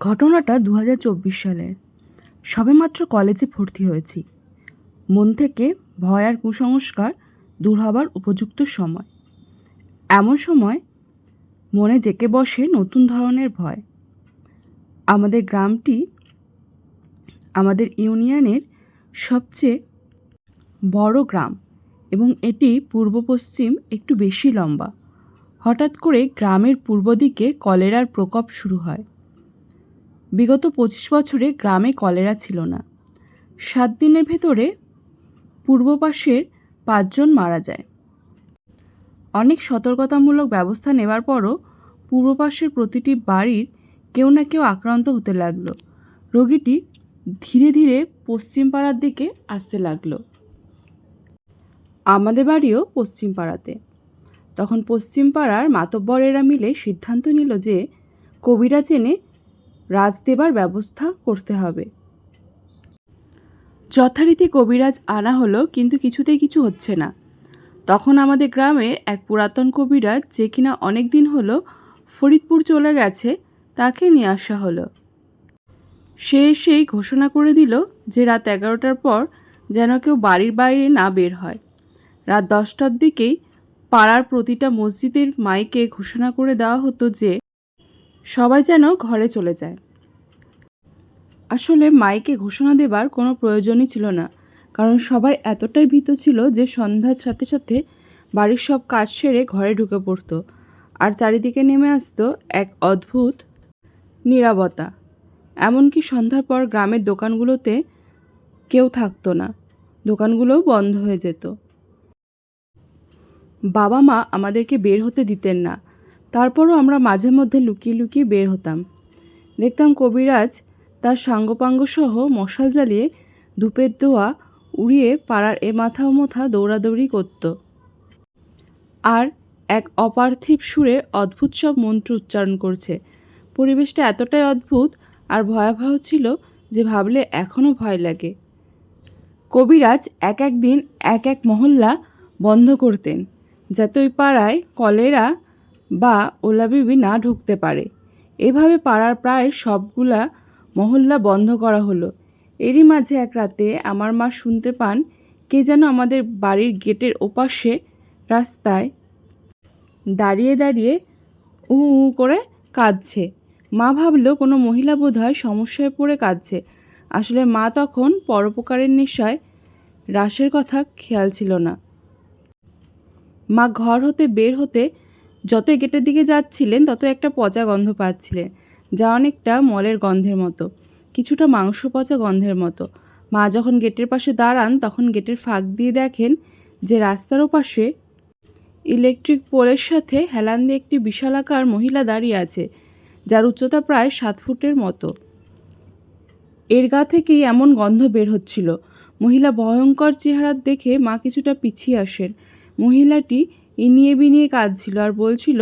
ঘটনাটা দু হাজার চব্বিশ সালের সবেমাত্র কলেজে ভর্তি হয়েছি। মন থেকে ভয় আর কুসংস্কার দূর হবার উপযুক্ত সময়। এমন সময় মনে জেঁকে বসে নতুন ধরনের ভয়। আমাদের গ্রামটি আমাদের ইউনিয়নের সবচেয়ে বড় গ্রাম এবং এটি পূর্ব পশ্চিম একটু বেশি লম্বা। হঠাৎ করে গ্রামের পূর্ব দিকে কলেরার প্রকোপ শুরু হয়। বিগত পঁচিশ বছরে গ্রামে কলেরা ছিল না। সাত দিনের ভেতরে পূর্ব পাশের পাঁচজন মারা যায়। অনেক সতর্কতামূলক ব্যবস্থা নেবার পরও পূর্ব পাশের প্রতিটি বাড়ির কেউ না কেউ আক্রান্ত হতে লাগল। রোগীটি ধীরে ধীরে পশ্চিম পাড়ার দিকে আসতে লাগল। আমাদের বাড়িও পশ্চিম পাড়াতে। তখন পশ্চিম পাড়ার মাতব্বরেরা মিলে সিদ্ধান্ত নিল যে কবিরা চেনে রাজ দেবার ব্যবস্থা করতে হবে। যথারীতি কবিরাজ আনা হলো, কিন্তু কিছুতেই কিছু হচ্ছে না। তখন আমাদের গ্রামের এক পুরাতন কবিরাজ যে কিনা অনেক দিন হলো ফরিদপুর চলে গেছে, তাকে নিয়ে আসা হলো। সে এসেই ঘোষণা করে দিল যে রাত এগারোটার পর যেন কেউ বাড়ির বাইরে না বের হয়। রাত দশটার দিকেই পাড়ার প্রতিটা মসজিদের মাইকে ঘোষণা করে দেওয়া হতো যে সবাই যেন ঘরে চলে যায়। আসলে মাইকে ঘোষণা দেবার কোনো প্রয়োজনই ছিল না, কারণ সবাই এতটাই ভীত ছিল যে সন্ধ্যার সাথে সাথে বাড়ির সব কাজ সেরে ঘরে ঢুকে পড়তো, আর চারিদিকে নেমে আসতো এক অদ্ভুত নীরবতা এমনকি সন্ধ্যার পর গ্রামের দোকানগুলোতে কেউ থাকতো না, দোকানগুলোও বন্ধ হয়ে যেত। বাবা মা আমাদেরকে বের হতে দিতেন না তারপরও আমরা মাঝে মধ্যে লুকিয়ে লুকিয়ে বের হতাম। দেখতাম কবিরাজ তার সাঙ্গপাঙ্গ সহ মশাল জ্বালিয়ে ধূপের দোয়া উড়িয়ে পাড়ার এ মাথা ও মাথা দৌড়াদৌড়ি করত। আর এক অপার্থিব সুরে অদ্ভুত সব মন্ত্র উচ্চারণ করছে। পরিবেশটা এতটাই অদ্ভুত আর ভয়াবহ ছিল যে ভাবলে এখনও ভয় লাগে। কবিরাজ এক এক দিন এক এক মহল্লা বন্ধ করতেন। যাতে ওই পাড়ায় কলেরা বা ওলাবিবি না ঢুকতে পারে। এভাবে পাড়ার প্রায় সবগুলা মহল্লা বন্ধ করা হলো। এরই মাঝে এক রাতে আমার মা শুনতে পান কে যেন আমাদের বাড়ির গেটের ওপাশে রাস্তায় দাঁড়িয়ে দাঁড়িয়ে উ উ করে কাঁদছে। মা ভাবলো কোনো মহিলা বোধহয় সমস্যায় পড়ে কাঁদছে। আসলে মা তখন পরোপকারের নেশায় রাসের কথা খেয়াল ছিল না। মা ঘর হতে বের হতে যতই গেটের দিকে যাচ্ছিলেন তত একটা পচা গন্ধ পাচ্ছিলেন, যা অনেকটা মলের গন্ধের মতো, কিছুটা মাংস পচা গন্ধের মতো। মা যখন গেটের পাশে দাঁড়ান, তখন গেটের ফাঁক দিয়ে দেখেন যে রাস্তার ওপাশে ইলেকট্রিক পোলের সাথে হেলান দিয়ে একটি বিশালাকার মহিলা দাঁড়িয়ে আছে, যার উচ্চতা প্রায় সাত ফুটের মতো। এর গা থেকেই এমন গন্ধ বের হচ্ছিল। মহিলা ভয়ঙ্কর চেহারা দেখে মা কিছুটা পিছিয়ে আসেন। মহিলাটি ইনিয়ে বিনিয়ে কাঁদছিল আর বলছিল,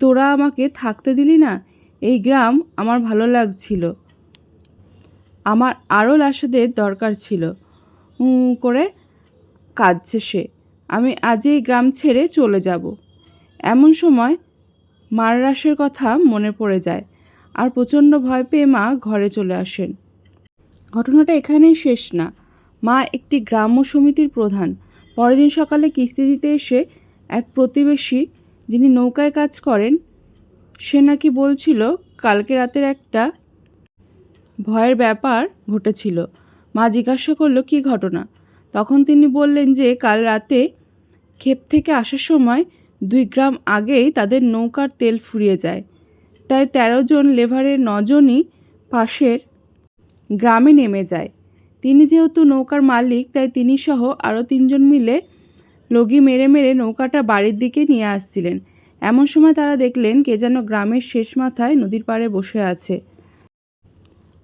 তোরা আমাকে থাকতে দিলি না? এই গ্রাম আমার ভালো লাগছিল। আমার আরও লাশেদের দরকার ছিল। করে কাঁদছে সে। আমি আজ এই গ্রাম ছেড়ে চলে যাব। এমন সময় মার রাসের কথা মনে পড়ে যায় আর প্রচণ্ড ভয় পেয়ে মা ঘরে চলে আসেন। ঘটনাটা এখানেই শেষ না। মা একটি গ্রাম্য সমিতির প্রধান। পরের দিন সকালে কিস্তি দিতে এসে এক প্রতিবেশী যিনি নৌকায় কাজ করেন, সে নাকি বলছিল কালকে রাতের একটা ভয়ের ব্যাপার ঘটেছিল। মা জিজ্ঞাসা করল, কী ঘটনা? তখন তিনি বললেন যে, কাল রাতে ক্ষেপ থেকে আসার সময় দুই গ্রাম আগেই তাদের নৌকার তেল ফুরিয়ে যায়। তাই তেরো জন লেভারের নজনই পাশের গ্রামে নেমে যায়। তিনি যেহেতু নৌকার মালিক, তাই তিনি সহ আরও তিনজন মিলে লগি মেরে মেরে নৌকাটা বাড়ির দিকে নিয়ে আসছিলেন। এমন সময় তারা দেখলেন কে যেন গ্রামের শেষ মাথায় নদীর পাড়ে বসে আছে।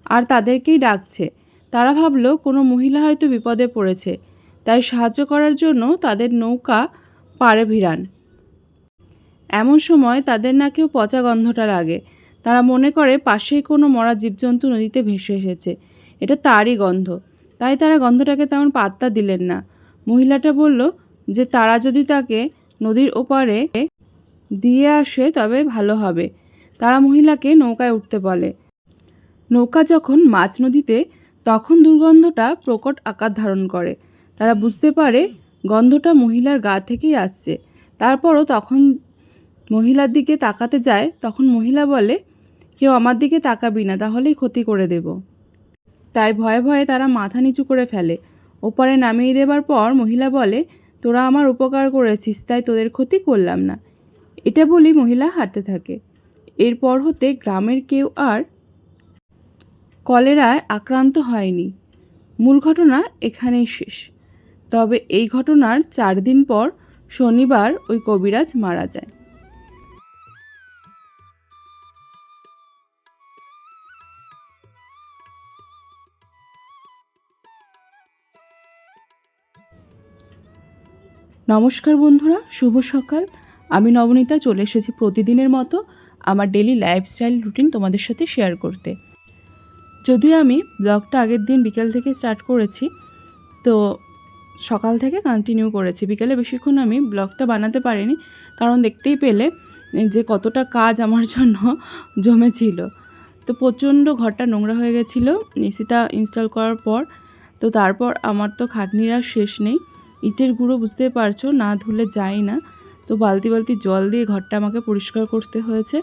আর তাদেরকেই ডাকছে। তারা ভাবলো, কোনো মহিলা হয়তো বিপদে পড়েছে। তাই সাহায্য করার জন্য তাদের নৌকা পাড়ে ভিড়ান। এমন সময় তাদের নাকেও পচা গন্ধটা লাগে। তারা মনে করে, পাশেই কোনো মরা জীবজন্তু নদীতে ভেসে এসেছে। এটা তারই গন্ধ। তাই তারা গন্ধটাকে তেমন পাত্তা দিলেন না। মহিলাটা বলল যে তারা যদি তাকে নদীর ওপারে দিয়ে আসে তবে ভালো হবে। তারা মহিলাকে নৌকায় উঠতে বলে। নৌকা যখন মাছ নদীতে, তখন দুর্গন্ধটা প্রকট আকার ধারণ করে। তারা বুঝতে পারে গন্ধটা মহিলার গা থেকেই আসছে। তারপরও তখন মহিলার দিকে তাকাতে যায়, তখন মহিলা বলে, কেউ আমার দিকে তাকাবি না, তাহলেই ক্ষতি করে দেব। তাই ভয়ে ভয়ে তারা মাথা নিচু করে ফেলে। ওপারে নামিয়ে দেবার পর মহিলা বলে তোরা আমার উপকার করেছিস, তাই তোদের ক্ষতি করলাম না। এটা বলি মহিলা হাঁটতে থাকে। এরপর হতে গ্রামের কেউ আর কলেরায় আক্রান্ত হয়নি। মূল ঘটনা এখানেই শেষ। তবে এই ঘটনার চার দিন পর শনিবার ওই কবিরাজ মারা যায়। নমস্কার বন্ধুরা, শুভ সকাল। আমি নবনীতা, চলে এসেছি প্রতিদিনের মতো আমার ডেলি লাইফস্টাইল রুটিন তোমাদের সাথে শেয়ার করতে। যদিও আমি ব্লগটা আগের দিন বিকেল থেকে স্টার্ট করেছি, তো সকাল থেকে কন্টিনিউ করেছি। বিকেলে বেশিক্ষণ আমি ব্লগটা বানাতে পারিনি, কারণ দেখতেই পেলে যে কতটা কাজ আমার জন্য জমেছিল। তো প্রচণ্ড ঘরটা নোংরা হয়ে গেছিল এসিটা ইনস্টল করার পর, তো তারপর আমার তো খাটনিরা শেষ নেই। ইটের গুঁড়ো বুঝতে পারছ, না ধুলে যায় না। তো বালতি বালতি জল দিয়ে ঘরটা আমাকে পরিষ্কার করতে হয়েছে।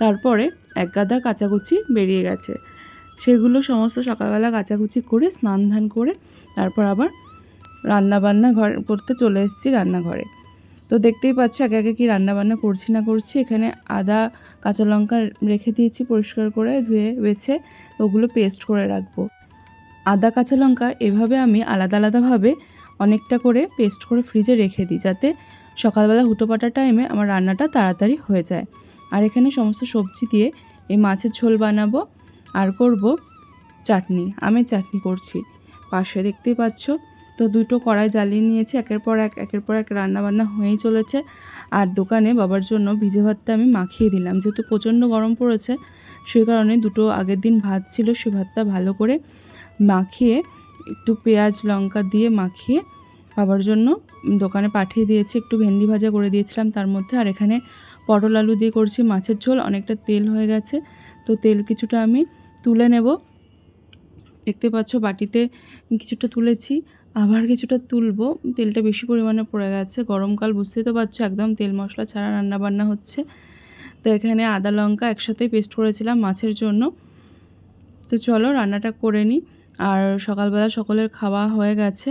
তারপরে এক গাদা কাচাকুচি বেরিয়ে গেছে। সেগুলো সমস্ত সকালবেলা কাচাকুচি করে, স্নান ধান করে, তারপর আবার রান্না বান্না ঘর, করতে চলে এসেছি রান্নাঘরে। তো দেখতেই পাচ্ছ, একে একে কী রান্নাবান্না করছি না করছি। এখানে আদা, কাঁচা লঙ্কা রেখে দিয়েছি পরিষ্কার করে, ধুয়ে, বেছে, ওগুলো পেস্ট করে রাখব। আদা, কাঁচা লঙ্কা এভাবে আমি আলাদা আলাদাভাবে অনেকটা করে পেস্ট করে ফ্রিজে রেখে দিই যাতে সকালবেলা হুটোপাটা টাইমে আমার রান্নাটা তাড়াতাড়ি হয়ে যায়। আর এখানে সমস্ত সবজি দিয়ে এই মাছের ঝোল বানাবো আর করব চাটনি। আমের চাটনি করছি। পাশে দেখতেই পাচ্ছ, তো দুটো কড়াই জ্বালিয়ে নিয়েছি। একের পর এক, একের পর এক রান্না বান্না হয়েই চলেছে। আর দোকানে বাবার জন্য ভিজে ভাতটা আমি মাখিয়ে দিলাম। যেহেতু প্রচণ্ড গরম পড়েছে, সেই কারণে দুটো আগের দিন ভাত ছিল, সে ভাতটা ভালো করে মাখিয়ে একটু পেঁয়াজ, লঙ্কা দিয়ে মাখিয়ে বাবার জন্য দোকানে পাঠিয়ে দিয়েছি। একটু ভেন্ডি ভাজা করে দিয়েছিলাম তার মধ্যে। আর এখানে পটল আলু দিয়ে করছি মাছের ঝোল। অনেকটা তেল হয়ে গেছে। তো তেল কিছুটা আমি তুলে নেব। দেখতে পাচ্ছ বাটিতে কিছুটা তুলেছি। আবার কিছুটা তুলবো। তেলটা বেশি পরিমাণে পড়ে গেছে। গরমকাল বুঝতেই তো পারছ, একদম তেল মশলা ছাড়া রান্না বান্না হচ্ছে। তো এখানে আদা, লঙ্কা একসাথেই পেস্ট করেছিলাম মাছের জন্য। তো চলো রান্নাটা করে নিই। আর সকালবেলা সকলের খাওয়া হয়ে গেছে।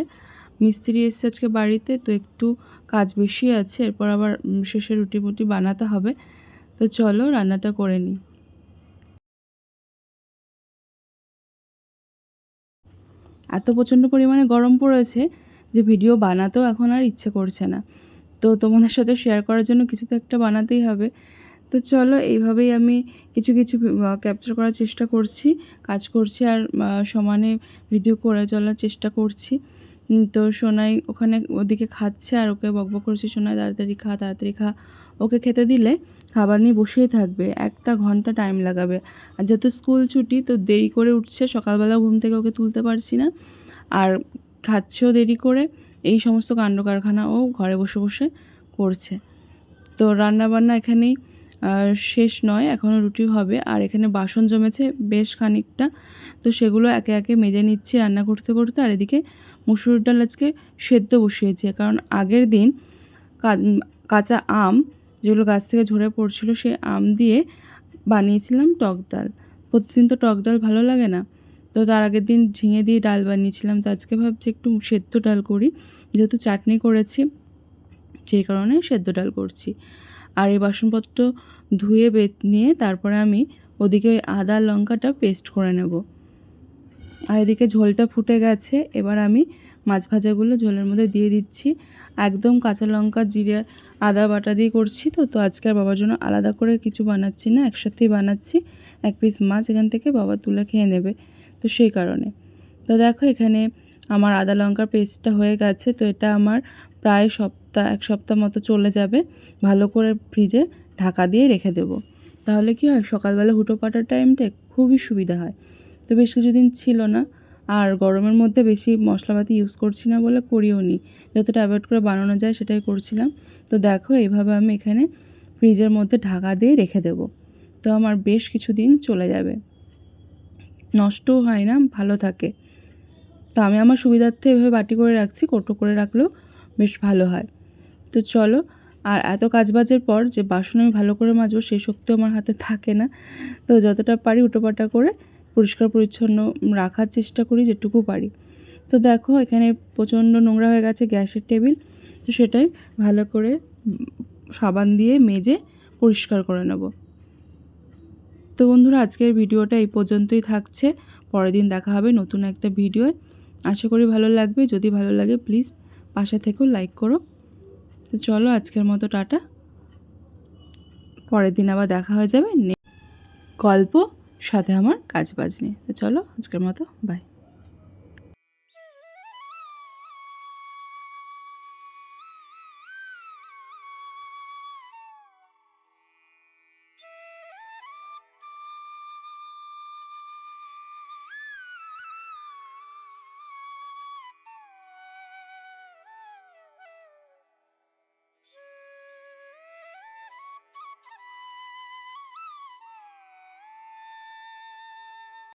মিস্ত্রি এসছে আজকে বাড়িতে, তো একটু কাজ বেশি আছে, এরপর আবার শেষে রুটি মুটি বানাতে হবে। তো চলো রান্নাটা করে নিই। এত প্রচণ্ড পরিমাণে গরম পড়েছে যে ভিডিও বানাতেও এখন আর ইচ্ছে করছে না। তো তোমাদের সাথে শেয়ার করার জন্য কিছু তো একটা বানাতেই হবে। তো চলো, এইভাবেই আমি কিছু কিছু ক্যাপচার করার চেষ্টা করছি, কাজ করছি আর সমানে ভিডিও করে চলার চেষ্টা করছি। তো সোনাই ওখানে ওদিকে খাচ্ছে আর ওকে বকবক করছি, সোনাই তাড়াতাড়ি খা তাড়াতাড়ি খা। ওকে খেতে দিলে খাবার নিয়ে বসেই থাকবে, একটা ঘণ্টা টাইম লাগাবে। আর যেহেতু স্কুল ছুটি, তো দেরি করে উঠছে সকালবেলা ঘুম থেকে ওকে তুলতে পারছি না। আর খাচ্ছেও দেরি করে, এই সমস্ত কাণ্ড কারখানা ও ঘরে বসে বসে করছে। তো রান্নাবান্না এখানেই শেষ নয় এখনও রুটি হবে। আর এখানে বাসন জমেছে বেশ খানিকটা। তো সেগুলো একে একে মেজে নিচ্ছি রান্না করতে করতে। আর এদিকে মুসুর ডাল আজকে সেদ্ধ বসিয়েছি। কারণ আগের দিন কাঁচা আম যেগুলো গাছ থেকে ঝরে পড়ছিল সেই আম দিয়ে বানিয়েছিলাম টক ডাল। প্রতিদিন তো টক ডাল ভালো লাগে না। তো তার আগের দিন ঝিঙে দিয়ে ডাল বানিয়েছিলাম। তো আজকে ভাবছি একটু সেদ্ধ ডাল করি। যেহেতু চাটনি করেছি, সেই কারণে সেদ্ধ ডাল করছি। আর এই বাসনপত্র ধুয়ে বেত নিয়ে তারপরে আমি ওদিকে আদা লঙ্কাটা পেস্ট করে নেব। আর এদিকে ঝোলটা ফুটে গেছে, এবার আমি মাছ ভাজাগুলো ঝোলের মধ্যে দিয়ে দিচ্ছি। একদম কাঁচা লঙ্কা, জিরে, আদা বাটা দিয়ে করছি তো তো আজকে আর বাবার জন্য আলাদা করে কিছু বানাচ্ছি না, একসাথেই বানাচ্ছি। এক পিস মাছ এখান থেকে বাবা তুলে খেয়ে নেবে, তো সেই কারণে। তো দেখো এখানে আমার আদা লঙ্কার পেস্টটা হয়ে গেছে, তো এটা আমার প্রায় সপ্তাহ, এক সপ্তাহ মতো চলে যাবে। ভালো করে ফ্রিজে ঢাকা দিয়ে রেখে দেবো। তাহলে কি হয়? সকালবেলা হুটো পাটার টাইমটা খুবই সুবিধা হয়। তো বেশ কিছুদিন ছিল না। আর গরমের মধ্যে বেশি মশলাপাতি ইউজ করছি না বলে করিও নি। যতটা অ্যাভয়েড করে বানানো যায় সেটাই করছিলাম। তো দেখো এইভাবে আমি এখানে ফ্রিজের মধ্যে ঢাকা দিয়ে রেখে দেব। তো আমার বেশ কিছুদিন চলে যাবে। নষ্টও হয় না, ভালো থাকে। তো আমি আমার সুবিধার্থে এভাবে বাটি করে রাখছি, কোটো করে রাখলেও বেশ ভালো হয়। তো চলো, আর এত কাজবাজের পর যে বাসন আমি ভালো করে মাজবো সেই শক্তিও আমার হাতে থাকে না। তো যতটা পারি উটোপাটা করে পরিষ্কার পরিচ্ছন্ন রাখার চেষ্টা করি যেটুকু পারি। তো দেখো, এখানে প্রচণ্ড নোংরা হয়ে গেছে গ্যাসের টেবিল। তো সেটাই ভালো করে সাবান দিয়ে মেজে পরিষ্কার করে নেব। তো বন্ধুরা, আজকের ভিডিওটা এই পর্যন্তই থাকছে। পরের দিন দেখা হবে নতুন একটা ভিডিও আশা করি ভালো লাগবে। যদি ভালো লাগে, প্লিজ পাশে থেকেও লাইক করো। তো চলো আজকের মতো টাটা। পরের দিন আবার দেখা হয়ে যাবে গল্প, সাথে আমার কাজ বাজ নিয়ে। তো চলো আজকের মতো বাই